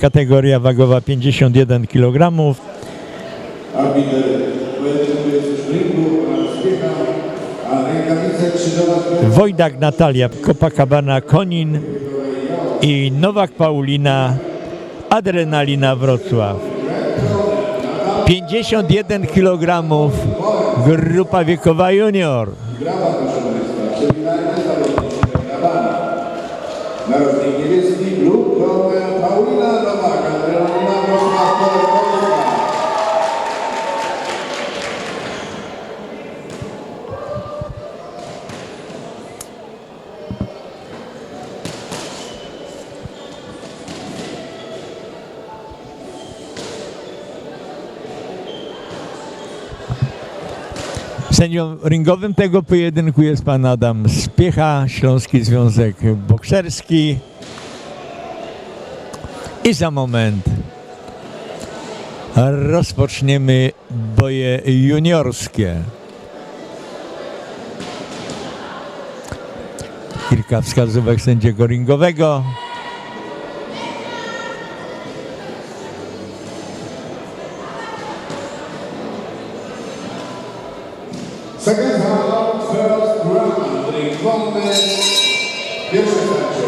Kategoria wagowa 51 kg. Wojdak Natalia, Copacabana Konin i Nowak Paulina, Adrenalina Wrocław. 51 kg, grupa wiekowa junior. Sędzią ringowym tego pojedynku jest pan Adam Spiecha, Śląski Związek Bokserski. I za moment rozpoczniemy boje juniorskie. Kilka wskazówek sędziego ringowego. Second round, first round, ringowy, pierwsze starcie.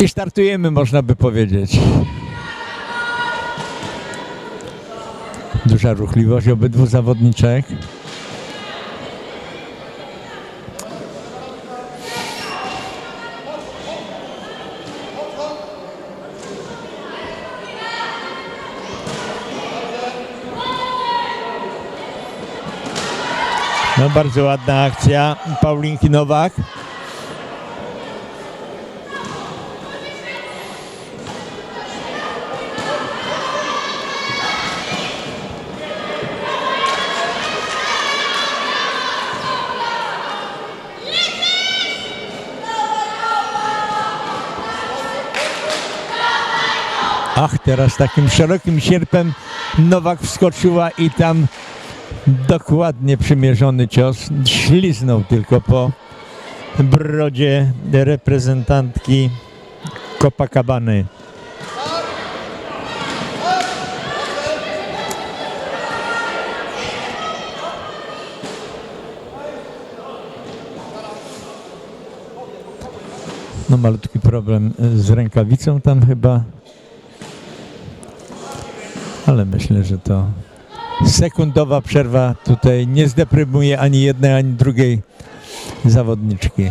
I startujemy, można by powiedzieć. Duża ruchliwość obydwu zawodniczek. No bardzo ładna akcja Paulinki Nowak. Ach, teraz takim szerokim sierpem Nowak wskoczyła i tam dokładnie przymierzony cios. Śliznął tylko po brodzie reprezentantki Copacabany. No malutki problem z rękawicą tam chyba. Ale myślę, że to sekundowa przerwa tutaj nie zdeprymuje ani jednej, ani drugiej zawodniczki.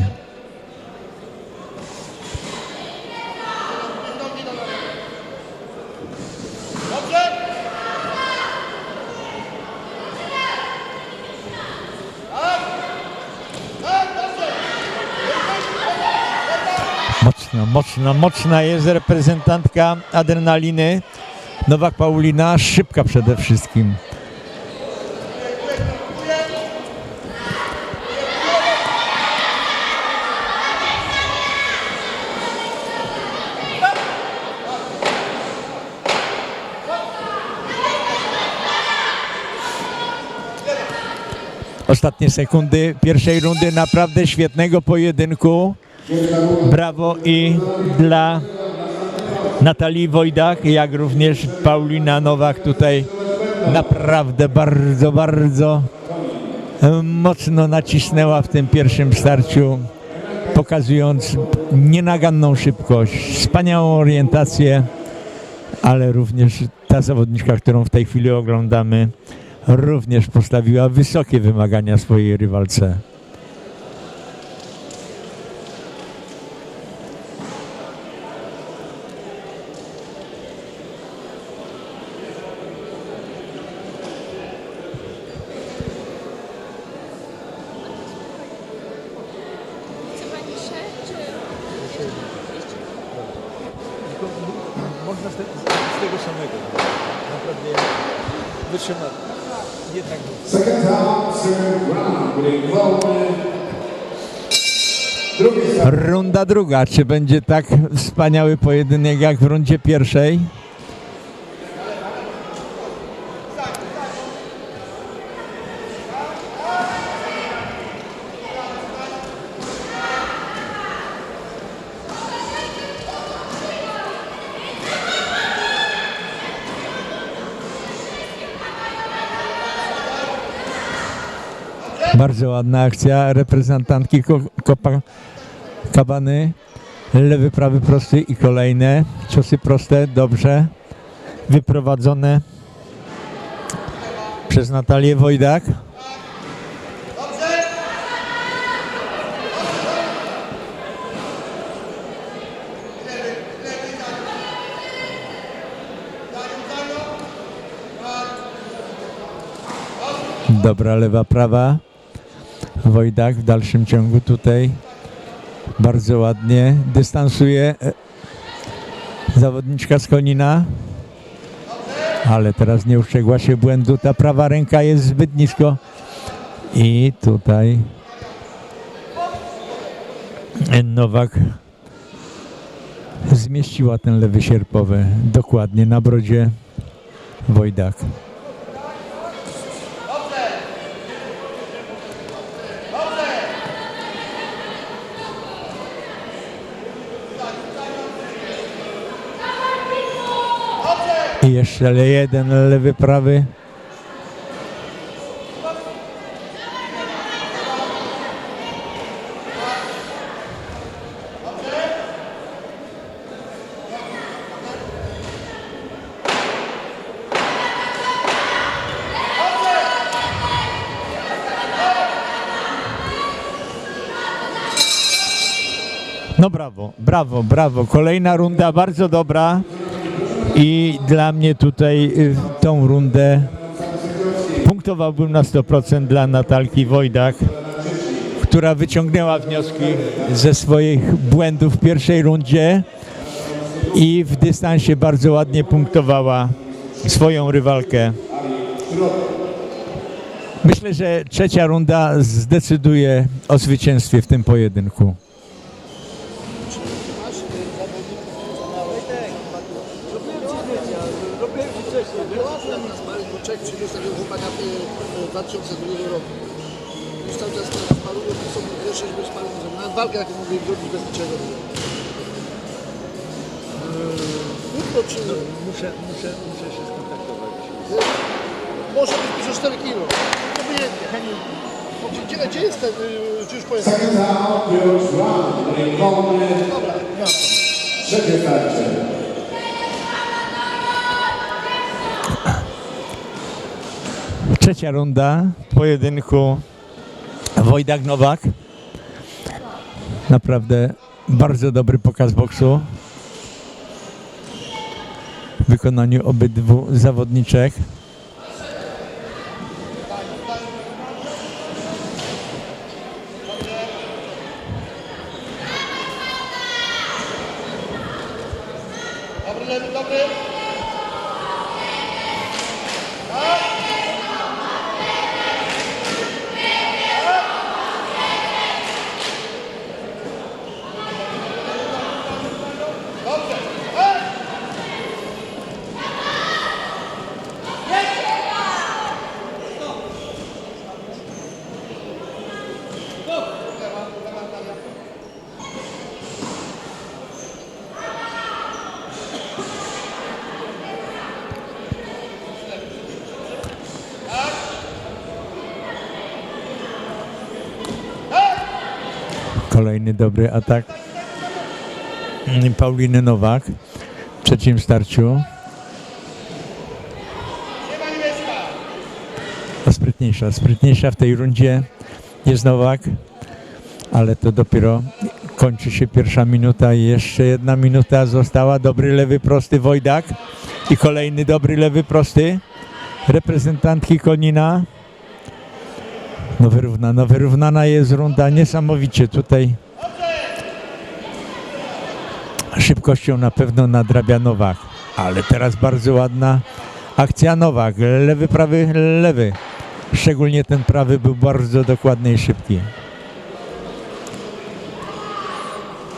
Mocna, mocna, mocna jest reprezentantka adrenaliny. Nowak Paulina, szybka przede wszystkim. Ostatnie sekundy pierwszej rundy naprawdę świetnego pojedynku. Brawo i dla Natalii Wojdak, jak również Paulina Nowak tutaj naprawdę bardzo, bardzo mocno nacisnęła w tym pierwszym starciu, pokazując nienaganną szybkość, wspaniałą orientację, ale również ta zawodniczka, którą w tej chwili oglądamy, również postawiła wysokie wymagania swojej rywalce. Można z, tego samego. Naprawdę wytrzyma. Start. Runda druga. Czy będzie tak wspaniały pojedynek jak w rundzie pierwszej? Bardzo ładna akcja reprezentantki Kabany. Lewy, prawy, prosty i kolejne ciosy proste, dobrze wyprowadzone przez Natalię Wojdak. Dobra, lewa, prawa. Wojdak w dalszym ciągu tutaj bardzo ładnie dystansuje e, zawodniczka z Konina. Ale teraz nie ustrzegła się błędu. Ta prawa ręka jest zbyt nisko. I tutaj Nowak zmieściła ten lewy sierpowy dokładnie na brodzie Wojdak. Jeszcze jeden lewy, prawy. No brawo, brawo, brawo. Kolejna runda bardzo dobra. I dla mnie tutaj y, tą rundę punktowałbym na 100% dla Natalki Wojdak, która wyciągnęła wnioski ze swoich błędów w pierwszej rundzie i w dystansie bardzo ładnie punktowała swoją rywalkę. Myślę, że trzecia runda zdecyduje o zwycięstwie w tym pojedynku. 2002 roku. Już cały czas na sparingu, to są pierwsze, żeby sparingu zrobił. Nawet walkę jaką mogli zrobić bez niczego. Jutro czy... Muszę, muszę, muszę się skontaktować. Może być bliżej 4 kilo. Obojętnie. Gdzie, gdzie, gdzie jest ten... Czy już powiem? Seconds out, już. Dobra, ja. Trzecie Trzecia runda pojedynku Wojdak Nowak. Naprawdę bardzo dobry pokaz boksu w wykonaniu obydwu zawodniczek. Kolejny dobry atak Pauliny Nowak w trzecim starciu. Sprytniejsza, sprytniejsza w tej rundzie jest Nowak, ale to dopiero kończy się pierwsza minuta i jeszcze jedna minuta została. Dobry lewy prosty Wojdak i kolejny dobry lewy prosty reprezentantki Konina. No wyrównana, wyrównana jest runda niesamowicie tutaj. Szybkością na pewno nadrabia Nowak, ale teraz bardzo ładna akcja Nowak. Lewy, prawy, lewy. Szczególnie ten prawy był bardzo dokładny i szybki.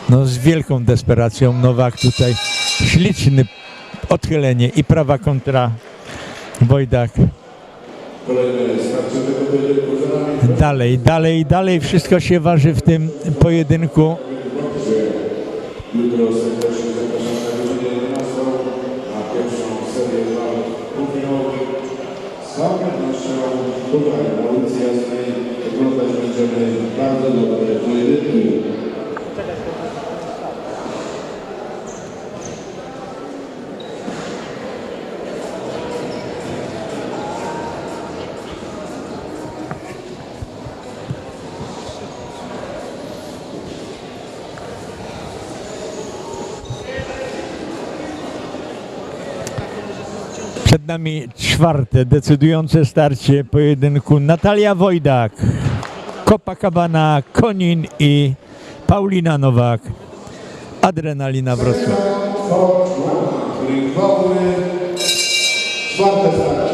No z wielką desperacją Nowak tutaj śliczny odchylenie i prawa kontra Wojdak. Kolejne starcie tego pojedynku. Dalej, dalej, dalej wszystko się waży w tym pojedynku. Jutro serdecznie zapraszamy na godzinę 11 na pierwszą serię walk półfinałowych. Z całą pewnością tutaj na Jasnej zakończone bardzo. Przed nami czwarte decydujące starcie pojedynku Natalia Wojdak, Copacabana, Konin i Paulina Nowak. Adrenalina Wrocław. Czwarte starcie.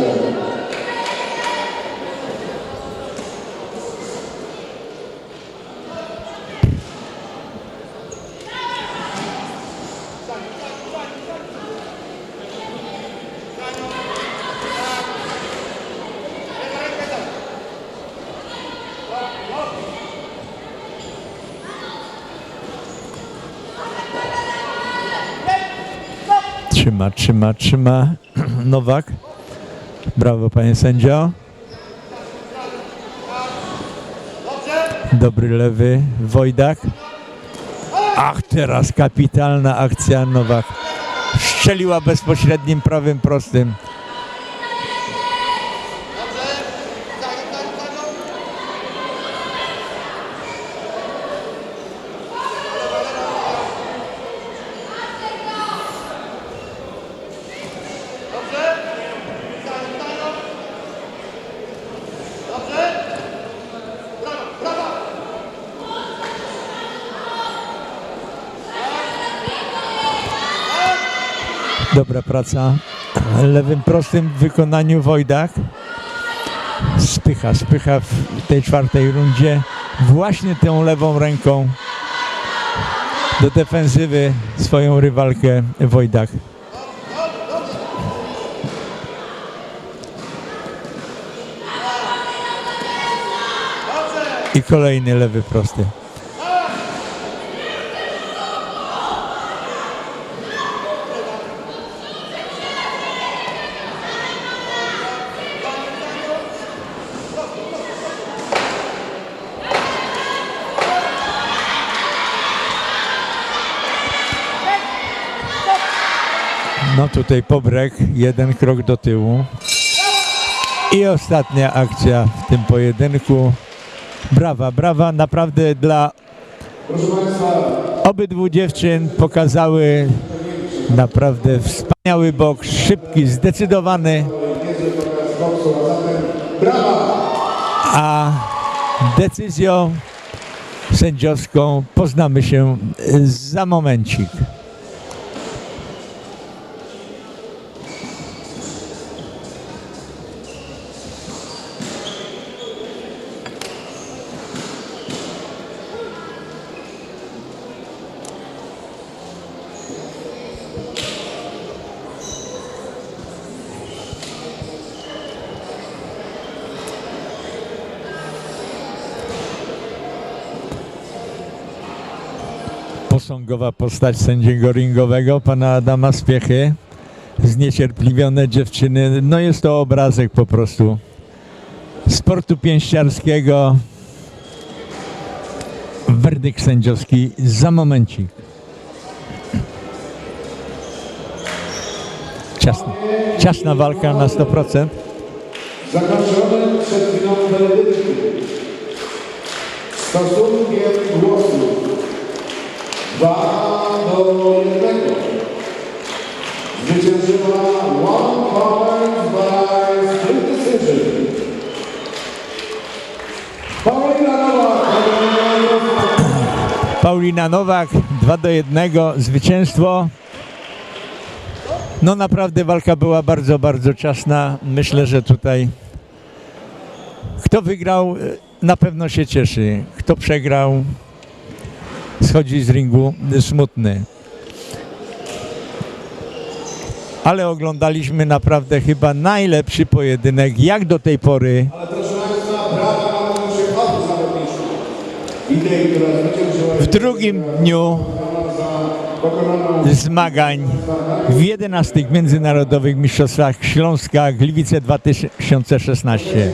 Trzyma, trzyma, trzyma Nowak. Brawo panie sędzio. Dobry lewy Wojdak. Ach, teraz kapitalna akcja Nowak. Strzeliła bezpośrednim prawym prostym. Dobra praca. Lewym prostym w wykonaniu Wojdak. Spycha, spycha w tej czwartej rundzie właśnie tą lewą ręką do defensywy swoją rywalkę Wojdak. I kolejny lewy prosty. No tutaj pobrek, jeden krok do tyłu. I ostatnia akcja w tym pojedynku. Brawa, brawa naprawdę dla obydwu dziewczyn pokazały naprawdę wspaniały boks, szybki, zdecydowany. A decyzją sędziowską poznamy się za momencik. Posągowa postać sędziego ringowego, pana Adama Spiechy. Zniecierpliwione dziewczyny. No jest to obrazek po prostu sportu pięściarskiego. Werdykt sędziowski za momencik. Ciasna, ciasna walka na 100%. Zakończony przed chwilą pojedynku. Stosunkiem głosów 2 do 1. Zwyciężyła one point by split decision. Paulina Nowak. Paulina Nowak 2 do 1 zwycięstwo. No naprawdę walka była bardzo, bardzo ciasna. Myślę, że tutaj kto wygrał e, na pewno się cieszy. Kto przegrał schodzi z ringu smutny. Ale oglądaliśmy naprawdę chyba najlepszy pojedynek jak do tej pory w drugim dniu zmagań w 11 Międzynarodowych Mistrzostwach Śląska Gliwice 2016.